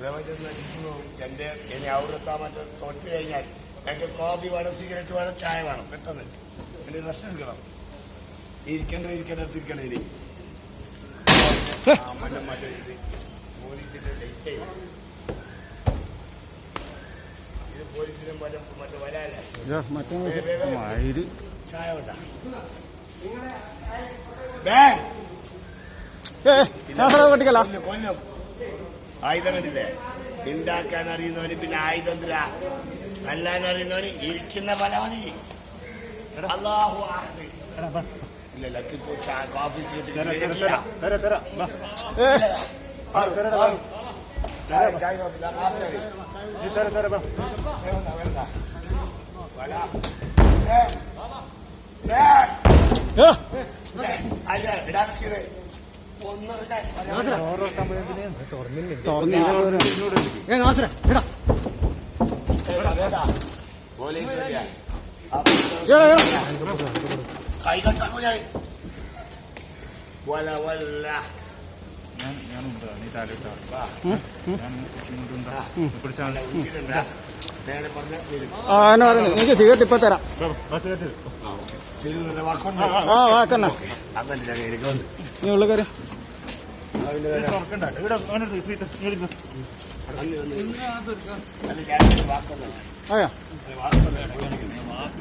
പ്രപഞ്ചം നശിക്കുന്നു. എന്റെ ഇനി ഔറത്താ മറ്റേ തൊട്ട് കഴിഞ്ഞാൽ എനിക്ക് കോഫി വേണം സിഗരറ്റ് വേണം ചായ വേണം. പെട്ടെന്ന്. എന്റെ റെസ്റ്റ് എടുക്കണം. ഇരിക്കേണ്ട ഇരിക്കേണ്ടടുത്ത് ഇരിക്കണം ഇനി. പോലീസിന്റെ ചെയ്യണം. ഇത് പോലീസിനും മറ്റേ മറ്റേ വരാല്ലേ ചായ വേണ്ട. കൊല്ലും കൊല്ലും. ആയുധം കണ്ടില്ലേ ഉണ്ടാക്കാൻ അറിയുന്നവന് പിന്നെ ആയുധം എന്തിനാ തല്ലാൻ അറിയുന്നവന് ഇരിക്കുന്ന പല മതി. അള്ളാഹു. ഇല്ല ലക്കിപ്പോ അല്ല. ഒന്നര ചായ. ഏതാ, ഏതാ? പോലീസ് വരിക. കൈ കെട്ടാൻ ഞാൻ വല വല്ല ഉന്തിരണ്ടാ. നേരെ പറഞ്ഞ വരും ആ എന്നാ പറയുന്നത് എനിക്ക് സിഗരറ്റ് ഇപ്പൊ തരാം ആ വാക്കണ്ണ അതല്ല എടുക്കുന്നത് നീ ഉള്ള കയറി അതിന്റെ